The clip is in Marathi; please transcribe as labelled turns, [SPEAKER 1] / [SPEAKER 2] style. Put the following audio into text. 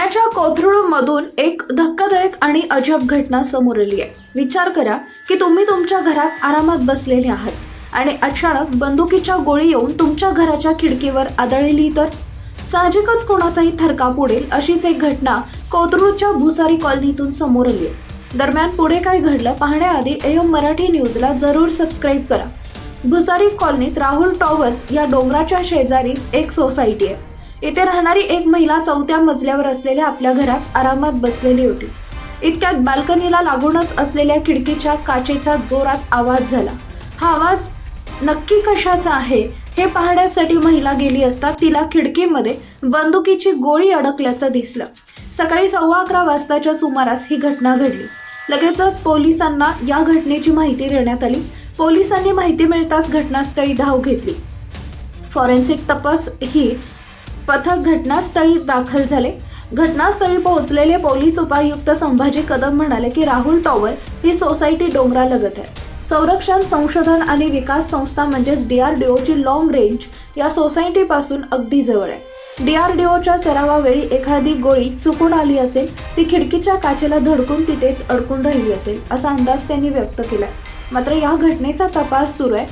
[SPEAKER 1] पुण्याच्या कोथरूडमधून एक धक्कादायक आणि अजब घटना समोर आली आहे. विचार करा की तुम्ही तुमच्या घरात आरामात बसलेले आहात आणि अचानक बंदुकीच्या गोळी येऊन तुमच्या घराच्या खिडकीवर आदळली तर? साहजिकच कोणाचाही थरकाप उडेल अशीच एक घटना कोथरूडच्या भुसारी कॉलनीतून समोर आली आहे. दरम्यान पुढे काय घडलं पाहण्याआधी एम मराठी न्यूजला जरूर सबस्क्राईब करा. भुसारी कॉलनीत राहुल टॉवर्स या डोंगराच्या शेजारी एक सोसायटी आहे. इथे राहणारी एक महिला चौथ्या मजल्यावर असलेल्या आपल्या घरात आरामात बसलेली होती. इतक्यात बाल्कनीला लागूनच असलेल्या खिडकीच्या काचेचा जोरात आवाज झाला. हा आवाज नक्की कशाचा आहे हे पाहण्यासाठी महिला गेली असता तिला खिडकीमध्ये बंदुकीची गोळी अडकल्याचं दिसलं. सकाळी सव्वा अकरा वाजताच्या सुमारास ही घटना घडली. लगेचच पोलिसांना या घटनेची माहिती देण्यात आली. पोलिसांनी माहिती मिळताच घटनास्थळी धाव घेतली. फॉरेन्सिक तपास ही पथक घटनास्थळी दाखल झाले. घटनास्थळी पोहोचलेले पोलीस उपायुक्त संभाजी कदम म्हणाले की राहुल टॉवर ही सोसायटी डोंगरालगत आहे. संरक्षण संशोधन आणि विकास संस्था म्हणजेच डीआरडीओची लॉंग रेंज या सोसायटीपासून अगदी जवळ आहे. डीआरडीओच्या सरावावेळी एखादी गोळी चुकून आली असेल ती खिडकीच्या काचेला धडकून तिथेच अडकून राहिली असेल असा अंदाज त्यांनी व्यक्त केला मात्र या घटनेचा तपास सुरू आहे.